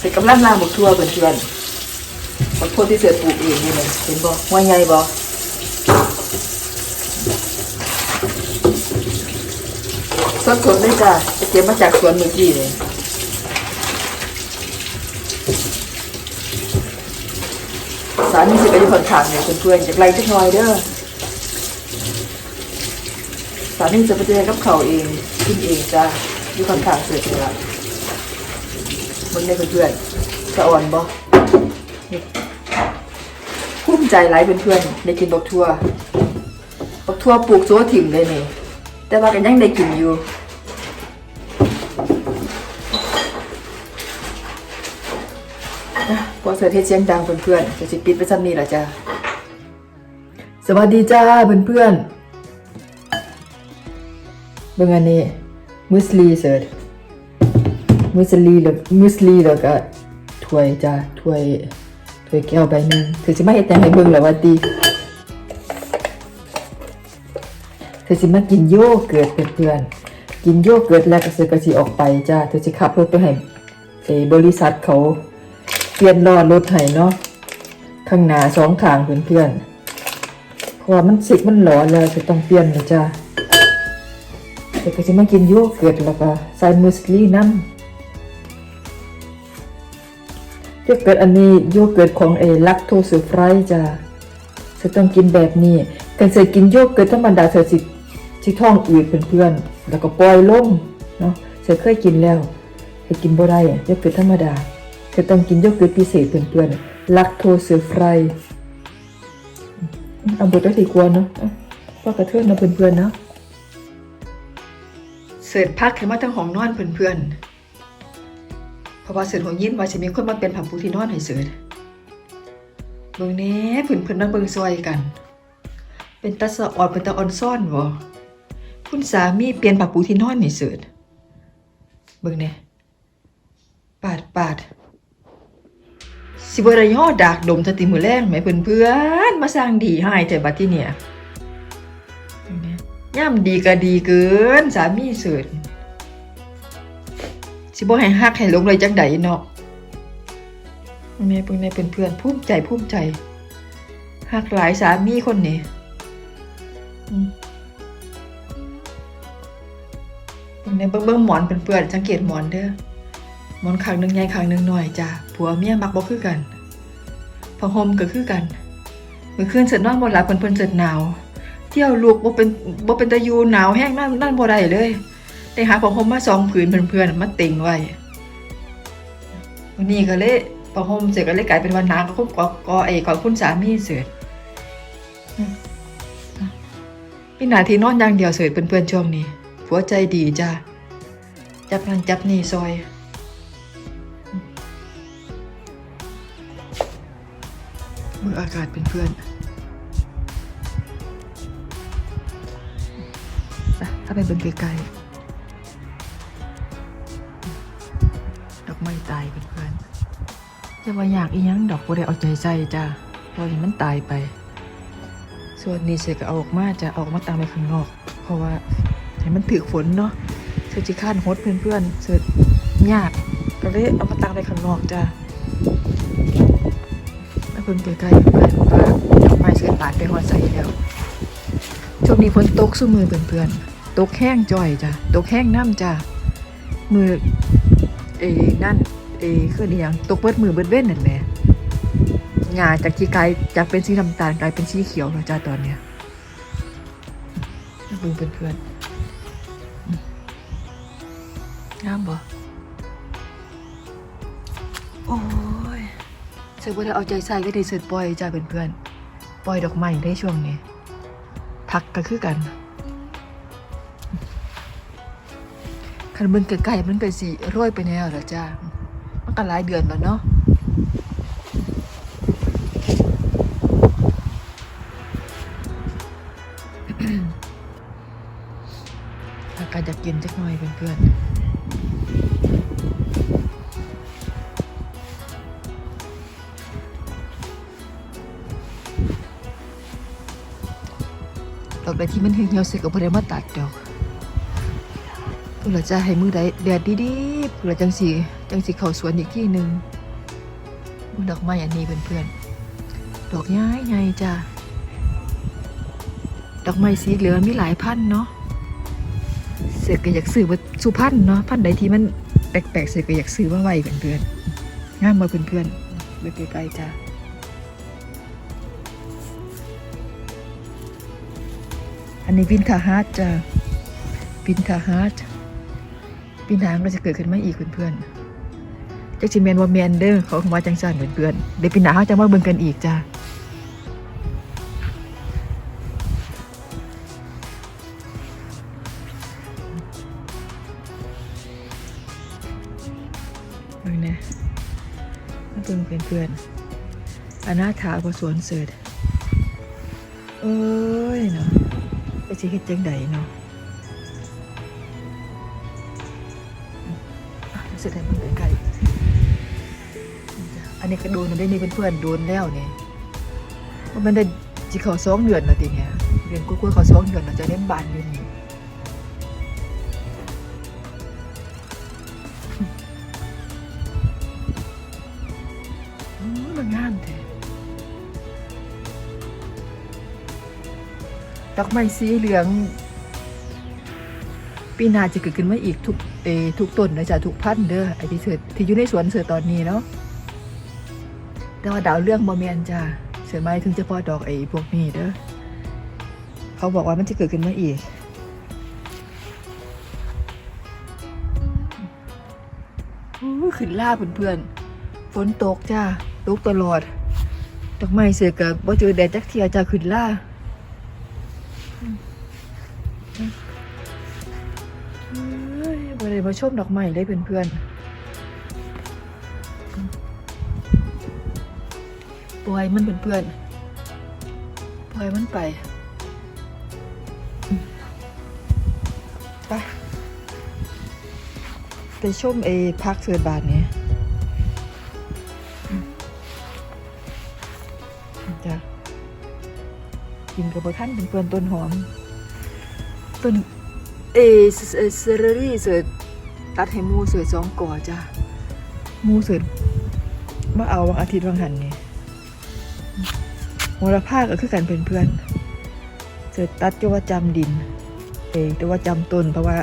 ใส่กำลังล่างบกทั่วเพื่อนๆบกทั่วที่เสือปลูกเองนี่เลยเห็นบ่หัวใหญ่บ่สดๆเลยจ้ะเก็บมาจากสวนเมื่อกี้เลยสารนี่สิไปอยู่คนทางเนี่ยเพื่อนๆจากไรจักหน่อยเด้อสารนี่จะไปเจอกับเขาเองกินเองจ้ะอยู่คนทางเสือนี่ละ มึงได้เพื่อนๆสะอ่อนบ่นี่ภูมิใจหลายเพื่อนๆได้กินบักทั่วบักทั่วปลูกโซัวถิ่มเลยนี่แต่ว่ากันยังได้กินอยู่อะพอเสือเทเสียงดังเพื่อนๆจะสิปิดไปซ้ำนี้ละจ้าสวัสดีจ้าเพื่อนๆเบิ่งอันนี้มุสลีเสิร์ มุสลีแล้วมุสลีแล้วก็ถ้วยจ้าถ้วยถ้วยแก้วใบหนึ่งเธอสิมาเฮ็ดหยังให้เบิ่งแล้วว่าติเธอสิมากินโยเกิร์ตเพื่อนๆกินโยเกิร์ตแล้วก็เสือก็สิออกไปจ้าเธอสิขับรถไปให้ไอ้บริษัทเขาเปลี่ยนล้อรถให้เนาะข้างหน้าสองข้างเพื่อนๆเพราะว่ามันสิมันหลอนแล้วจะต้องเปลี่ยนนะจ้าเธอก็สิมากินโยเกิร์ตแล้วก็ใส่มุสลีน้ำ โยเกิร์ตอันนี้โยเกิร์ตของเอลักโตสฟรายจ้ะเธอต้องกินแบบนี้กันเธอกินโยเกิร์ตธรรมดาเธอสิสิท้องอืดเพื่อนๆแล้วก็ปล่อยลมเนาะเธอเคยกินแล้วเธอกินบ่ได้โยเกิร์ตธรรมดาเธอต้องกินโยเกิร์ตพิเศษเพื่อนๆลักโตสฟรายเอาบทได้ดีกว่าเนาะอะพ่อกระเทือนนะเพื่อนๆเนาะเสร์ฟพักขึ้นมาทั้งห้องนอนเพื่อนๆ ราะว่าเสือของยินว่าจะมีคนมาเป็นผักปูที่นอนให้เสือเบิ่งแน่เพิ่นเพิ่นมาเบิ่งซอยกัน เป็นตาสะออดเป็นตาอ่อนซ่อนบ่คุณสามีเปลี่ยนผักปูที่นอนให้เสือเบิ่งแน่ปาดปาดสิบ่ได้ย่อดากดมสติมือแรงแหมเพิ่นเพื่อนๆมาสร้างดีให้แต่บัดที่เนี่ยย่ำดีก็ดีเกิน สามีเสือ สิบ่ให้ฮักให้ลงเลยจังใดเนาะแม่เพิ่งได้เป็นเพื่อนภูมิใจภูมิใจฮักหลายสามีคนนี้เบิ่งในเบิ่งเบิ่งหมอนเป็นเพื่อนสังเกตหมอนเด้อหมอนข้างหนึงใหญ่ข้างหนึงน้อยจ้ะผัวเมียมักบ่คือกันผ้าห่มก็คือกันเมื่อคืนเสร็จนอนบ่หลับเพิ่นเพิ่นเสร็จหนาว เที่ยวลูกบ่เป็นบ่เป็นตะยูหนาวแห้งนั่นนั่นบ่ได้เลย ได้หาผ้าห่มมาสองผืนเพื่อนๆมาเต็งไว้วันนี้ก็เลยผ้าห่มเสร็จก็เลยกลายเป็นวันหนาก็คุก็ก็ไอ้ของคุณสามีเสร็จพี่หนาที่นอนอย่างเดียวเสร็จเพื่อนๆช่วงนี้ผัวใจดีจ้าจับนั่นจับนี่ซอยเมื่ออากาศเป็นเพื่อนไปถ้าไปเบิ่งไกลๆ อกไม้ตายเพื่อนๆจะว่าอยากอีหยังดอกบ่ได้เอาใจใส่จ้าเพราะเห็นมันตายไป ส่วนนี้เสก็เอาออกมาจะเอาออกมาตามไปข้างนอก เพราะว่าให้มันถือฝนเนาะเสกจิคร้านฮดเพื่อนๆเสกยากก็เลยเอามาตามไปข้างนอกจ้าแล้วเพิ่งใกล้ๆเพื่อนว่าดอกไม้เสกบาดไปหัวใส่แล้วช่วงนี้ฝนตกสู้มือเพื่อนๆตกแห้งจ่อยจ้ะตกแห้งน้ำจ้ะมือ เอ้นั่น เอ้คืออหยังตกเบิดมือเบิดเว้นนั่นแหละหญ้าจากที่กลายจากเป็นสีน้ำตาลกลายเป็นสีเขียวแล้วจ้าตอนเนี้ยดูเพื่อนๆอืมงามบ่โอ้ยเสือบ่ได้เอาใจใส่ก็ได้เสือปล่อยจ้าเพื่อนๆปล่อยดอกไม้ได้ช่วงนี้พักก็คือกัน คันเบิ่งใกล้ๆมันก็สิโรยไปแนวแล้วจ้า มันก็หลายเดือนแล้วเนาะอากาศจะเย็นจักหน่อยเพื่อนๆดอกใดที่มันเหี่ยวเสร็จก็บ่ได้มาตัดดอก เพื่อจะให้มือใดแดดดีๆเพื่อจังสีจังสีเข้าสวนอีกที่หนึ่งดอกไม้อันนี้เพื่อนๆดอกย้ายใหญ่จ้าดอกไม้สีเหลืองมีหลายพันเนาะเสกก็อยากซื้อว่าสุพันเนาะพันใดที่มันแปลกๆเสกก็อยากซื้อมาไวเพื่อนๆงามมาเพื่อนๆไปไกลๆจ้าอันนี้วินคาฮาร์ดจ้ะวินคาฮาร์ด ปีหน้ามันก็จะเกิดขึ้นมาอีกเพื่อนๆจักจิเมนว่าเมนเด้อเขาคงว่าจังสันเพื่อนๆเดี๋ยวปีหน้าเขาจะมาเบิ่งกันอีกจ้ะเบิ่งนะมาเบิ่งเพื่อนๆอนาถาบสวนเสิร์ตเอ้ยเนาะไปสิเฮ็ดจังใดเนาะ นี้ก็โดนได้นี่เพื่อนๆโดนแล้วเนี่ยว่ามันได้จิเขาสองเดือนแล้วทีเนี้ยเดือนกล้วยๆเขาสองเดือนเราจะเล่นบานอยู่นี่มันงามแท้ดอกไม้สีเหลือง ปีนาจะเกิดขึ้นมาอีกทุกเอทุกต้นนะจ๊ะทุกพันธุ์เด้อไอที่เสือที่อยู่ในสวนเสือตอนนี้เนาะ แต่ว่าดาวเรื่องบอมเมนจ้ะเสือไม้ถึงเฉพาะดอกไอ้พวกนี้เด้อเขาบอกว่ามันจะเกิดขึ้นมาอีกขึ้นล่าเพื่อนๆฝนตกจ้าตกตลอดดอกไม้เสือกับบ่เจอแดดจักเทียจ้าขึ้นล่าเฮ้ยบ่ได้มาชมดอกไม้เลยเพื่อนๆ ล่อยมันเพื่อนปล่อยมันไปไปไปชมเอพักเสือบาทเนี่ยจ้ะกินกับบท่านเพื่อนต้นหอม ต้นเอเซเซอรี่เสือตัดให้มูเสือสองก่อจ้ะมูเสือมาเอาวันอาทิตย์วันหันนี่ มรภาก็คือกันเป็นเพื่อนเสือตัดจะว่าจำดินเอแต่ว่าจำต้นเพราะว่า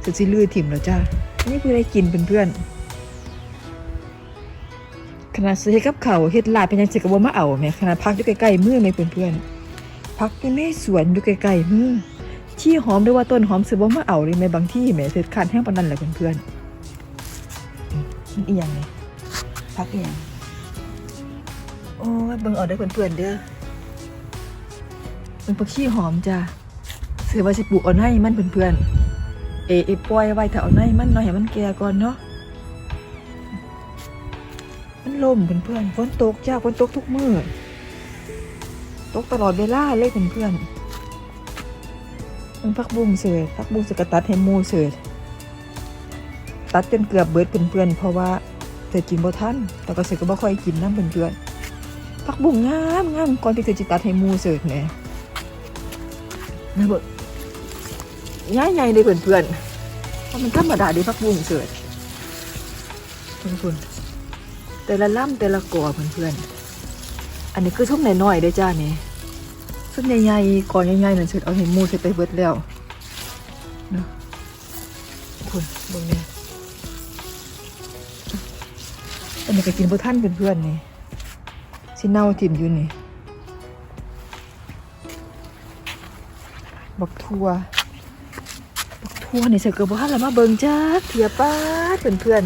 เสือซิลือถิ่มแล้วจ้านี่คือได้กินเป็นเพื่อนขนาดซื้อให้กับเขาเฮ็ดลาเป็นยังสิกระบมาเอาแหม่ขนาดพักอยู่ใกล้ๆมือไหมเพื่อนๆพักอยู่ในสวนอยู่ใกล้ๆมือชี้หอมด้วยว่าต้นหอมซื้อบ่มาเอาเลยแม่บางที่แม่เสร็จคันแห้งปานนั้นแหละเพื่อนๆอืมมันอียงเลยพักอีอย่าง อ้ยเบิ่งเอาได้อเพื่อนๆเด้อเป็นผักชีหอมจ้ะซื้อว่าสิปลูกเอาในมันเพื่อนๆเอเอปล่อยไว้ถ้าเอาในมันเนาะให้มันแก่ก่อนเนาะมันลมเพื่อนๆฝนตกจ้าฝนตกทุกมื้อตกตลอดเวลาเลยเพื่อนๆมันพักบุ้งเสือพักบุ้งสกตัดให้มูเสือตัดจนเกือบเบิดเพื่อนๆเพราะว่าเธอกินบ่ทันแต่ก็เสือก็บ่ค่อยกินน้ำเพื่อนๆ พักบุ้งงามงามก่อนที่เธอจะตัดให้มูเสือแหน่ยนะเบิดง่ายใหญ่เลยเพื่อนๆเพราะมันธรรมดาดีพักบุ้งเสือเพื่อนๆแต่ละล่ำแต่ละกอเพื่อนๆอันนี้คือทุ่มน้อยๆได้จ้าเนี่ยส้นใหญ่ๆก่อนใหญ่ๆนั่นเสร็จเอาเห็นมูเสร็จไปเบิดแล้วนะคุณเบิ่งเนี่ยอันนี้ก็กินบ่ท่านเพื่อนๆนี่ สิเน่าถิ่มอยู่นี่ บักทัว บักทัวนี่เสร็จก็บ่ทันแล้วมาเบิงจ้าเทียป้าดเพื่อน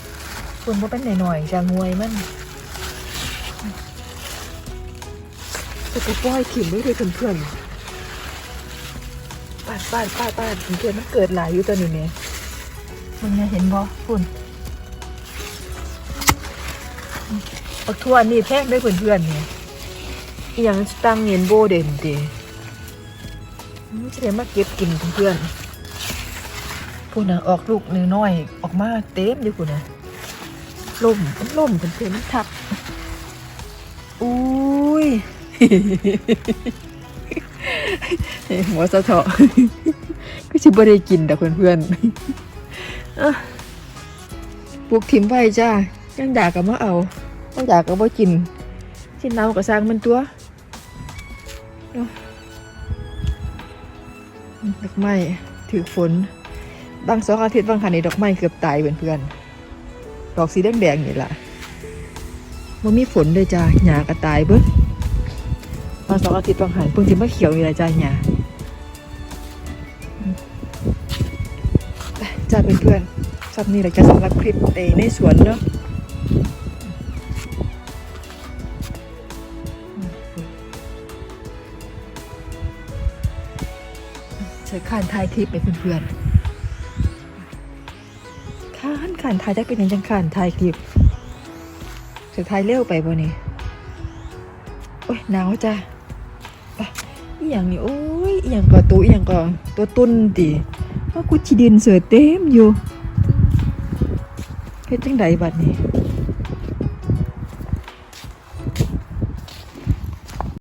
ๆคนบ่เป็นหน่อยๆจะงวยมันแต่ก็ปล่อยถิ่มไม่ได้เพื่อนๆป้าดป้าดป้าดป้าดเพื่อนมันเกิดหลายอยู่ตัวนี้เนี่ยมันเนี่ยเห็นบ่ฝุ่นักทั่วนี่แพงได้เพื่อนๆเนี่ยอหย่างตั้งเงินโบเด่นดีไม่ใช่มาเก็บกินเพื่อนๆพูดนะออกลูกน้อยๆออกมาเต็มอยู่พูดนะล่มมันล่มเพื่อนๆมันทับอุ้ยหัวสะเถาะก็สิบ่ได้กินดอกเพื่อนๆอะปลูกถิ่มไว้จ้ายังอยากก็มาเอา ยังอยากก็บ่กินสิเนาก็สร้างมันตัวดอกไม้ถือฝนบางสองอาทิตย์บางคันนี่ดอกไม้เกือบตายเพื่อนๆดอกสีแดงๆนี่ล่ะมันมีฝนเลยจ้าหญ้าก็ตายเบิดบางสองอาทิตย์บางหันเพิ่งสิมาเขียวนี่ล่ะจ้าหญ้าจ้าเพื่อนๆสับนี่แหละจะสำหรับคลิปเอในสวนเนาะ ใช้ขานทายคลิปไปเพื่อนๆขานขานทายได้เป็นยังจังขานทายคลิปสุดท้ายเร็วไปบ่นี่โอ้ยหนาวจ้ะไปอีหยังนี่โอ้ยอีหยังก่อตัวอีหยังก่อตัวตุนติว่ากูจีดินเสือเต็มอยู่เฮ็ดจังใดบัดนี้